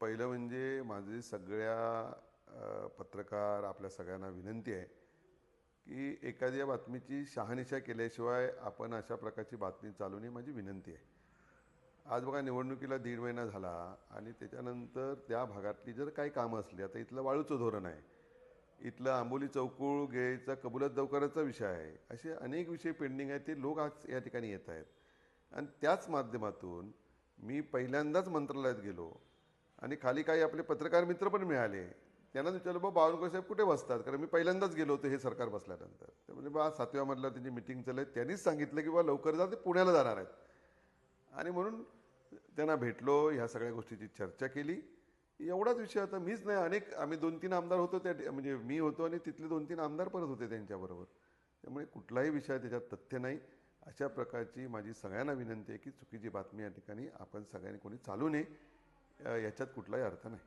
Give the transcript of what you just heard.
पहिलं म्हणजे माझी सगळ्या पत्रकार आपल्या सगळ्यांना विनंती आहे की एखाद्या बातमीची शहानिशा केल्याशिवाय आपण अशा प्रकारची बातमी चालू नये माझी विनंती आहे. आज बघा निवडणुकीला दीड महिना झाला आणि त्याच्यानंतर त्या भागातली जर काही कामं असली आता इथलं वाळूचं धोरण आहे इथलं आंबोली चौकूळ घ्यायचा कबुलत दवकराचा विषय आहे असे अनेक विषय पेंडिंग आहेत ते लोक आज या ठिकाणी येत आहेत. आणि त्याच माध्यमातून मी पहिल्यांदाच मंत्रालयात गेलो आणि खाली काही आपले पत्रकार मित्र पण मिळाले. त्यांना विचारलं बा बावनकुळे साहेब कुठे बसतात? कारण मी पहिल्यांदाच गेलो होतो हे सरकार बसल्यानंतर. ते म्हणजे बा सातव्या मधला त्यांची मिटिंग चालली आहे. त्यांनीच सांगितलं की बा लवकर जा ते पुण्याला जाणार आहेत. आणि म्हणून त्यांना भेटलो ह्या सगळ्या गोष्टीची चर्चा केली. एवढाच विषय होता. मीच नाही अनेक आम्ही दोन तीन आमदार होतो त्या म्हणजे मी होतो आणि तिथले दोन तीन आमदार परत होते त्यांच्याबरोबर. त्यामुळे कुठलाही विषय त्याच्यात तथ्य नाही. अशा प्रकारची माझी सगळ्यांना विनंती आहे की चुकीची बातमी या ठिकाणी आपण सगळ्यांनी कोणी चालू नये. याच्यात कुठलाही अर्थ नाही.